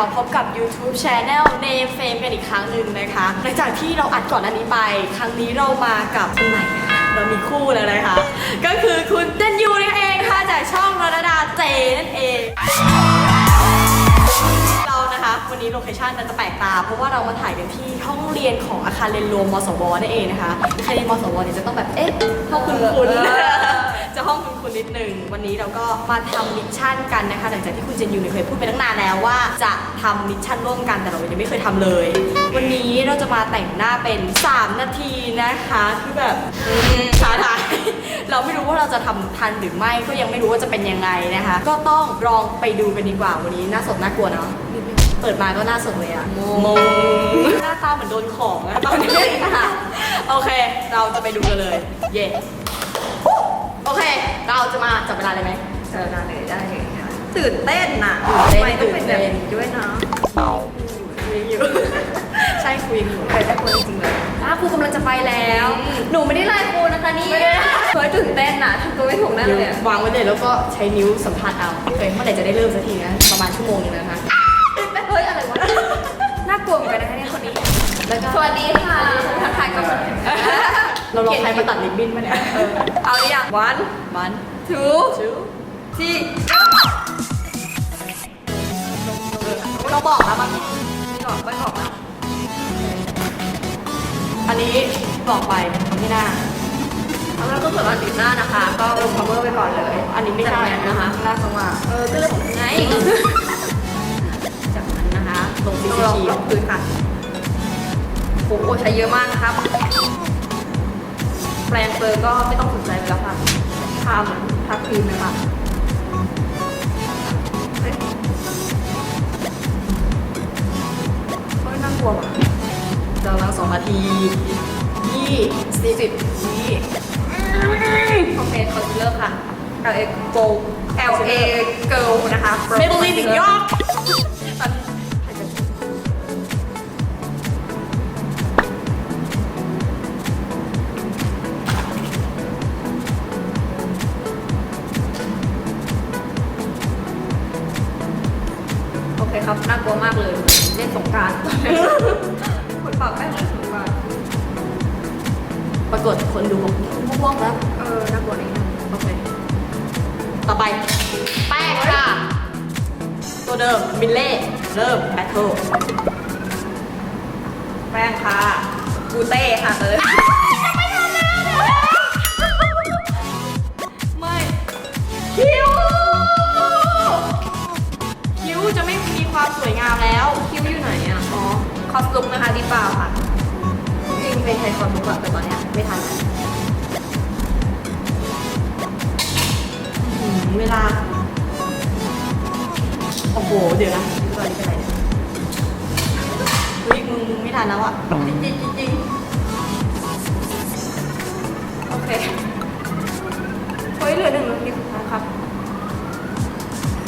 มาพบกับ YouTube Channel Name Fame กันอีกครั้งหนึ่งนะคะหลังจากที่เราอัดก่อนหน้านี้ไป ครั้งนี้เรามากับคนใหม่นะคะเรามีคู่แล้วนะคะ ก็คือคุณเต้นยูนั่นเองค่ะจากช่องรดาเจนั่นเอง เรานะคะวันนี้โลเคชั่นมันจะแปลกตา เพราะว่าเรามาถ่ายกันที่ห้องเรียนของอาคารเรียนรวมมสวนั่นเองนะคะใครเรียนมสวเนี่ยจะต้องแบบเอ๊ะห้องคุณคุณ ห้องคุณคุณนิดนึง วันนี้เราก็มาทำมิชชั่นกันนะคะ หลังจากที่คุณเจนยูเนี่ยเคยพูดไปตั้งนานแล้วว่าจะทำมิชชั่นร่วมกันแต่เรายังไม่เคยทำเลย วันนี้เราจะมาแต่งหน้าเป็น 3 นาทีนะคะคือแบบท้าทายเราไม่รู้ว่าเราจะทำทันหรือไม่ก็ยังไม่รู้ว่าจะเป็นยังไงนะคะ ก็ต้องลองไปดูกันดีกว่าวันนี้น่าสดน่ากลัวเนาะเปิดมาก็น่าสดเลยอะมงหน้าตาเหมือนโดนของอะตอนนี้ค่ะโอเค เราจะไปดูกันเลย เย่ อเค เราจะมาจับเวลาเลยไหม เจอได้เลยได้เลยค่ะตื่นเต้นน่ะตื่นเต้น ทำไมต้องเป็นแบบตื่นเต้นนี้ด้วยนะคุยอยู่ ใช่คุยอยู่เคยได้คนจริงๆเลย อ้าครูกำลังจะไปแล้วหนูไม่ได้ไล่ครูนะคะนี่เคยตื่นเต้นน่ะทำตัวไม่ถูกแน่เลยอะวางไว้เลยแล้วก็ใช้นิ้วสัมผัสเอาโอเคเมื่อไหร่จะได้เริ่มสักทีนะ ประมาณชั่วโมงนึงนะคะ เฮ้ยอะไรวะ น่ากลัวเหมือนกันนะคะเนี่ยคนนี้ แล้วก็สวัสดีค่ะทักทายกับคน เราลองใครมาตัดลิบบิ้นมาเนี่ยเออเอาหรือยัง one วัน two ชู three เราบอกแล้วมันนี่ก่อนไม่บอกนะอันนี้บอกไปทำที่หน้าแล้วเราก็เกิดว่าติดหน้านะคะ ก็ลง cover ไปก่อนเลย อันนี้ไม่ใช่จากนั้นนะคะหน้าสว่างเออก็เรื่องของไงจากนั้นนะคะตรงซีต้องซีลองลองพื้นค่ะโอ้โหใช้เยอะมากนะครับ แปรงเปอร์ก็ไม่ต้องสนใจไปแล้วค่ะทาเหมือนทาครีมเลยค่ะเฮ้ยเฮ้ยน่ากลัวว่ะเราลังสองนาทียี่สี่สิบวิโอเคคอนซีลเลอร์ค่ะ L A Go L A Girl นะคะเมเบลีนยอร์ก คครับน่ากลัวมากเลยเล่นสงกรารคุณปากแป้งเล่นสงกรารปรากฏคนดูบอกม่วงๆแล้ว เออน่ากลัวนิดนึงโอเค ต่อไป แป้งค่ะ ตัวเดิมมิลเล่เริ่มแบทเทิลแป้งค่ะกูเต้ค่ะเลย ความสวยงามแล้ว คิ้วอยู่ไหนอะ อ๋อ คอสลุกนะคะดีเปล่าค่ะจริงเป็นไทยคอนบุกอะแต่ตอนเนี้ยไม่ทันแล้วอื้อหือเวลา โอ้โห เดี๋ยวนะตอนนี้เป็นไรเนี่ยเฮ้ยมึงมึงไม่ทันแล้วอะจริงจริงจริงโอเค เฮ้ยเหลือหนึ่งนาทีสุดท้ายครับ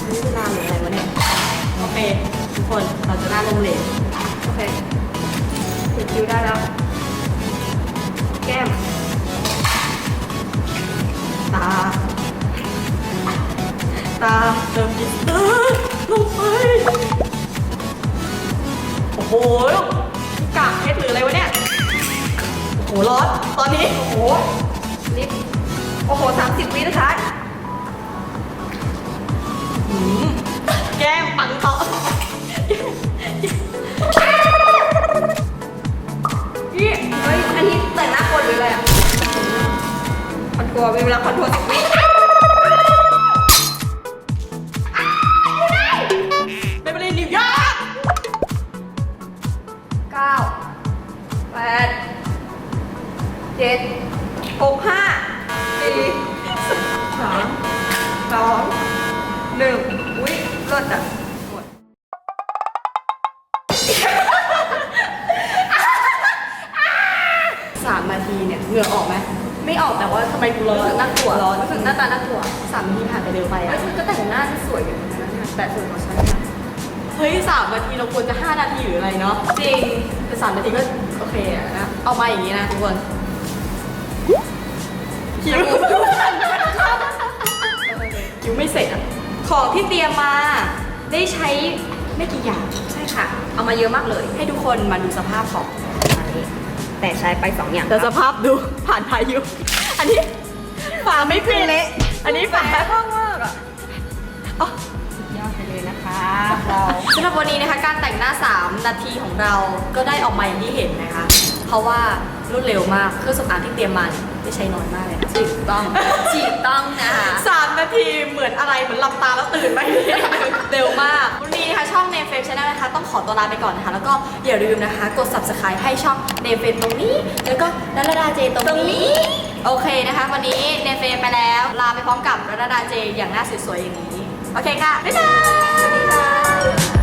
นี่เวลาเหลืออะไรวะเนี่ยโอเคทุกคน เหลงเหลวโอเคถึงคิ้วได้แล้ว แก้ม ตา ตาเติมกินเตอร์ลงไป โอ้โหกากเพชรหรืออะไรวะเนี่ย โอ้โห ร้อน ตอนนี้ โอ้โหลิปโอ้โหสามสิบวินะคะหืม คอนทัวร์มีเวลาคอนทัวร์สิบวิไม่เป็นไรนิวยอร์กเก้าแปดเจ็ดหกห้าสี่สามสองหนึ่งอุ้ยเลิศอะ แต่ว่าทำไมกูร้อนรู้สึกน่ากลัวร้อนรู้สึกหน้าตาน่ากลัวสามนาทีผ่านไปเร็วไปเฮ้อะยฉันก็แต่งหน้าฉันสวยอยู่นะเนี่ยแต่สวยกว่าฉันนะเฮ้ยสามนาทีเราควรจะห้านาทีหรืออะไรเนาะจริงแต่สามนาทีก็โอเคอะนะเอามาอย่างนี้นะทุกคนคิวเตรียมมาได้ใช้ไม่กี่อย่างใช่ค่ะ เอามาเยอะมากเลย ให้ทุกคนมาดูสภาพของอันนี้แต่ใช้ไปสองอย่างแต่สภาพดูผ่านพายุ อันนี้ฝาไม่ปิดเละอันนี้ฝาแฝงมากมากอะอ๋อสุดยอดไปเลยนะคะเราสำหรับวันนี้นะคะการแต่งหน้า 3 นาทีของเราก็ได้ออกมาอย่างที่เห็นนะคะ เพราะว่ารวดเร็วมากเครื่องสำอางที่เตรียมมาเนี่ยได้ใช้น้อยมากเลยนะถูกต้องถูกต้องนะคะสามนาทีเหมือนอะไรเหมือนหลับตาแล้วตื่นไปเร็วมากวันนี้นะคะช่อง Name Frame Channel นะคะ ต้องขอตัวลาไปก่อนนะคะ แล้วก็อย่าลืมนะคะ กด subscribe ให้ช่อง Name Frame ตรงนี้ แล้วก็รัตดาเจตรงตรงนี้ โอเคนะคะ วันนี้เนเฟไปแล้ว ลาไปพร้อมกับรัตดาเจอย่างน่าสวยๆอย่างนี้ โอเคค่ะ บ๊ายบาย